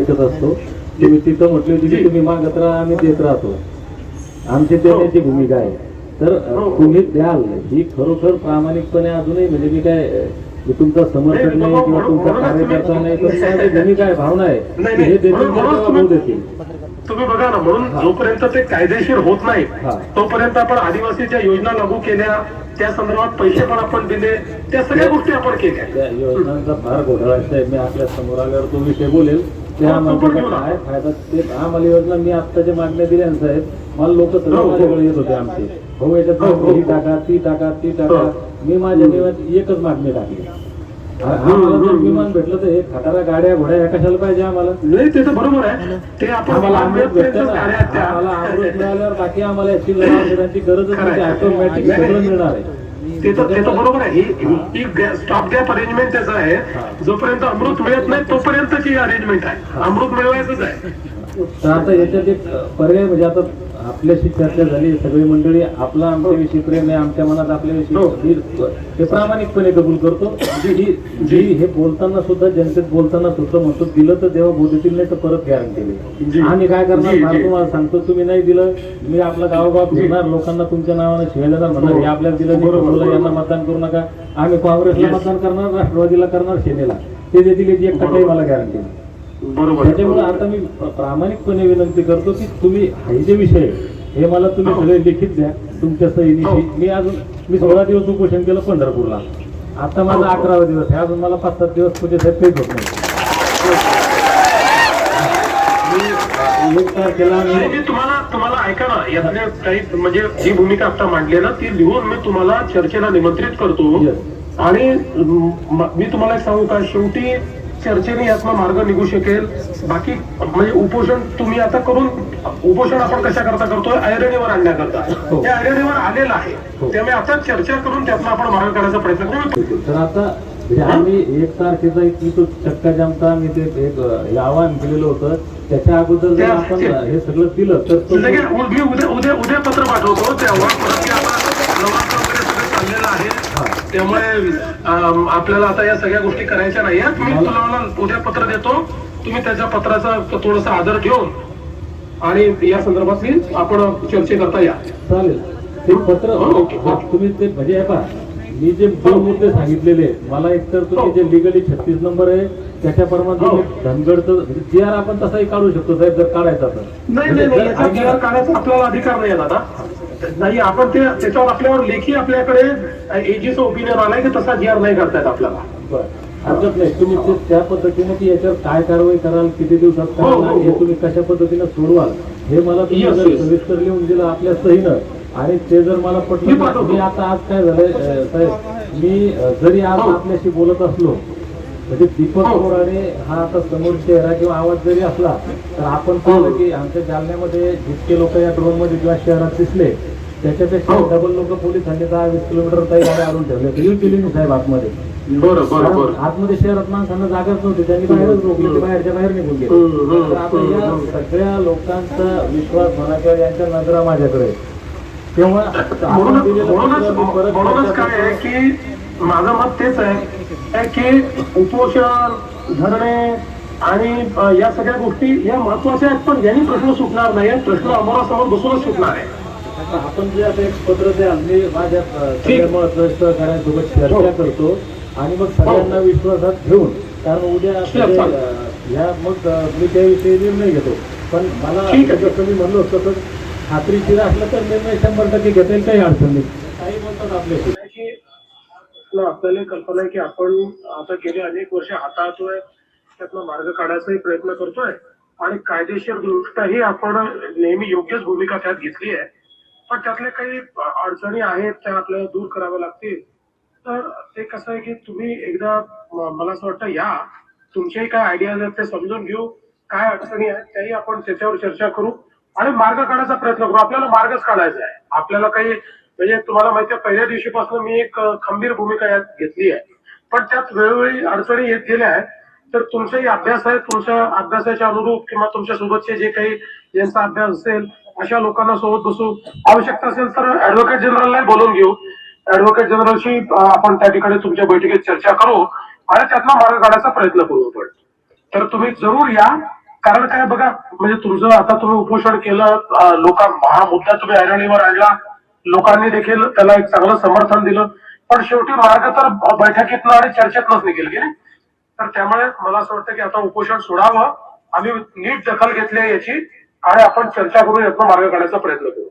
ऐकत असतो. तुम्ही तिथं म्हटली होती की तुम्ही मागत राहा आम्ही देत राहतो. आमची देण्याची भूमिका आहे. तर अ, तुम्ही द्याल. ही खरोखर प्रामाणिकपणे अजूनही म्हणजे मी काय मी तुमचा समर्थक नाही किंवा तुमचा कार्यकर्ता नाही पण माझी भूमिका आहे भावना आहे. हे. देतील भाऊ तुम्ही- देतील. तुम्ही बघा ना म्हणून जोपर्यंत ते कायदेशीर होत नाही हा. तोपर्यंत आपण आदिवासीच्या योजना लागू केल्या त्या संदर्भात पैसे पण आपण दिले त्या सगळ्या गोष्टी आपण केल्या. त्या योजनांचा फार घोटाळा आहे. मी आपल्यासमोर आल्यावर तो विषय बोलेल. त्या हो. काय फायदा ते आम्हाला योजना मी आता जे मागण्या दिल्या साहेब मला लोक सगळे हो, हो. माझ्याकडे येत होते आमचे भाऊ याच्यात हो, हो. टाका ती टाका ती टाका. मी माझ्या जीवनात एकच मागणी टाकली आम्हाला जर विमान भेटलं तर हे खटारा गाड्या घोड्या ह्या कशाला पाहिजे आम्हाला नाही ते तर बरोबर आहे ते आपण आम्हाला अमृत भेटतं ना गाड्या त्या- आम्हाला अमृत मिळाल्यावर बाकी आम्हाला याची औषधांची गरजच नाही. ऑटोमॅटिक सगळं. मिळणार आहे ते तर ते तर बरोबर आहे. ही ही स्टॉप गॅप अरेंजमेंट त्याचं आहे. जोपर्यंत अमृत मिळत नाही तोपर्यंतची अरेंजमेंट आहे. अमृत मिळवायचंच आहे. आता याच्यात एक पर्याय म्हणजे आता आपल्याशी चर्चा झाली सगळी मंडळी आपला आमच्याविषयी प्रेम आहे आमच्या मनात. आपल्याविषयी ही- हे प्रामाणिकपणे कबूल करतो जी जी हे बोलताना सुद्धा जनतेत बोलताना सुद्धा म्हणतो दिलं तर देवा बोलतील नाही तर परत गॅरंटी. देईल आम्ही काय करणार. तुम्हाला सांगतो तुम्ही नाही दिलं मी आपला गावोगाव फिरणार लोकांना तुमच्या नावानं शिवाय देणार म्हणणार हो. हे आपल्याला दिलं नाही फसवलं, यांना. मतदान करू नका आम्ही काँग्रेसला. मतदान करणार राष्ट्रवादीला करणार सेनेला ते देतील एक टक्काही मला गॅरंटी बरोबर त्याच्यामुळे आता मी प्रामाणिकपणे विनंती करतो की तुम्ही हे जे विषय हे मला तुम्ही हो. सगळे लिखित द्या तुमच्या हो. सहीनिशी मी अजून मी सोळा दिवस उपोषण केलं पंढरपूरला आता माझा हो. अकरावा दिवस आहे अजून मला पाच सात दिवस पूजे साहेब काहीच होत नाही मी एक तारखेला आणि मी मी तुम्हाला तुम्हाला ऐका ना यातल्या काही म्हणजे जी भूमिका आता मांडली ना ती लिहून मी तुम्हाला चर्चेला निमंत्रित करतो. आणि म- तुम्हाला सांगू का शेवटी चर्चेने यातनं मार्ग निघू शकेल. बाकी म्हणजे उपोषण तुम्ही आता करून उपोषण आपण कशा करता करतोय? ऐरणीवर आणण्याकरता. हो. त्या ऐरणीवर आलेलं आहे. हो. त्यामुळे आता चर्चा करून त्यातनं आपण मार्ग काढायचा प्रयत्न करू. तर आता म्हणजे आम्ही एक तारखेचा एक तो चक्का जामता मी ते एक हे आवाहन केलेलं होतं. त्याच्या अगोदर जर आपण हे सगळं दिलं तर मी उद्या उद्या उद्या पत्र पाठवतो. तेव्हा परत की आता प्रवास वगैरे सगळं चाललेलं आहे हा. त्यामुळे आपल्याला आता या सगळ्या गोष्टी करायच्या नाही आहेत. मी तुम्हाला उद्या पत्र देतो. तुम्ही त्याच्या पत्राचा थोडासा आदर ठेवून आणि या संदर्भातली आपण चर्चेकरता या. चालेल. ते पत्र हो, ओके, हा. तुम्ही ते म्हणजे आहे पहा मी जे दोन मुद्दे सांगितलेले मला एकतर तुम्ही हो. जे लिगली छत्तीस नंबर आहे त्याच्याप्रमाणे हो. तुम्ही धनगडचं जी आर आपण तसाही काढू शकतो साहेब जर काढायचा तर. नाही म्हणजे काढायचा आपल्याला अधिकार नाही दादा. नाही आपण ते त्याच्यावर आपल्यावर लेखी आपल्याकडे एजीचं ओपिनियन आलंय की तसा जी आर नाही करतायत आपल्याला. हरकत नाही तुम्ही ते त्या पद्धतीने की याच्यावर काय कारवाई कराल किती दिवसात हो, कराल हो, हे हो. तुम्ही कशा पद्धतीने सोडवाल हे मला तुम्ही. सविस्तर लिहून दिलं आपल्या सहीनं आणि ते जर मला पटलं. मी आता आज काय झालंय साहेब मी जरी आज. आपल्याशी बोलत असलो म्हणजे दीपक हो. बोराडे हा आता समोर चेहरा किंवा आवाज जरी असला तर आपण पाहिलं की आमच्या जालन्यामध्ये जितके लोक या ड्रोनमध्ये किंवा शहरात दिसले त्याच्यापेक्षा हो. डबल लोक पोलिसांनी दहा वीस किलोमीटर काही गाड्या आणून ठेवले येऊ केली साहेब आतमध्ये आतमध्ये शहरात माणसांना जागाच नव्हती त्यांनी बाहेरच रोखली ते बाहेरच्या बाहेर निघून गेले तर आता या. सगळ्या लोकांचा विश्वास म्हणा किंवा यांच्या नजरा माझ्याकडे. तेव्हा म्हणूनच काय आहे. की माझं मत तेच आहे की उपोषण धरणे आणि या सगळ्या गोष्टी या महत्त्वाच्या आहेत पण यांनी प्रश्न सुटणार नाही प्रश्न अमरासमोर बसूनच सुटणार आहे आपण जे आता एक पत्र द्याल मी माझ्या अ, ठीक. सगळ्या महत्त्वाच्या सहकाऱ्यांसोबत चर्चा हो. करतो आणि मग सगळ्यांना विश्वासात घेऊन कारण उद्या ह्या मग मी त्याविषयी निर्णय घेतो पण मला. जसं मी म्हणलो तसं खात्रीशीर असलं तर निर्णय शंभर टक्के घेता येईल काही अडचण नाही काही बोलतात आपल्याशी की आपल्याला कल्पना आहे की आपण आता गेले अनेक वर्ष हाताळतोय त्यातनं मार्ग काढायचाही प्रयत्न करतोय आणि कायदेशीर दृष्ट्याही आपण नेहमी योग्यच भूमिका त्यात घेतली आहे. पण त्यातल्या काही अडचणी आहेत त्या आपल्याला दूर कराव्या लागतील. तर ते कसं आहे की तुम्ही एकदा मला असं वाटतं या. तुमच्याही काय आयडियाज आहेत ते समजून घेऊ. काय अडचणी आहेत त्याही आपण त्याच्यावर चर्चा करू आणि मार्ग काढायचा प्रयत्न करू. आपल्याला मार्गच काढायचा आहे. आपल्याला काही म्हणजे तुम्हाला माहिती आहे पहिल्या दिवशीपासून मी एक खंबीर भूमिका यात घेतली आहे. पण त्यात वेळोवेळी अडचणी येत गेल्या आहेत. तर तुमचाही अभ्यास आहे तुमच्या अभ्यासाच्या अनुरूप किंवा तुमच्या सोबतचे जे काही यांचा अभ्यास असेल अशा लोकांना सोबत बसू आवश्यकता असेल तर ऍडव्होकेट जनरलला बोलून घेऊ. ऍडव्होकेट जनरलशी आपण त्या ठिकाणी तुमच्या बैठकीत चर्चा करू. आणि त्यातला मार्ग काढायचा प्रयत्न करू आपण. तर तुम्ही जरूर या. कारण काय बघा म्हणजे तुमचं आता तुम्ही उपोषण केलं लोक हा मुद्दा तुम्ही ऐरणीवर आणला. लोकांनी देखील त्याला एक चांगलं समर्थन दिलं. पण शेवटी मार्ग तर बैठकीतनं आणि चर्चेतनच निघेल गेले तर त्यामुळे मला असं वाटतं की आता उपोषण सोडावं. आम्ही नीट दखल घेतली आहे याची आणि आपण चर्चा करून यातनं मार्ग काढायचा प्रयत्न करू.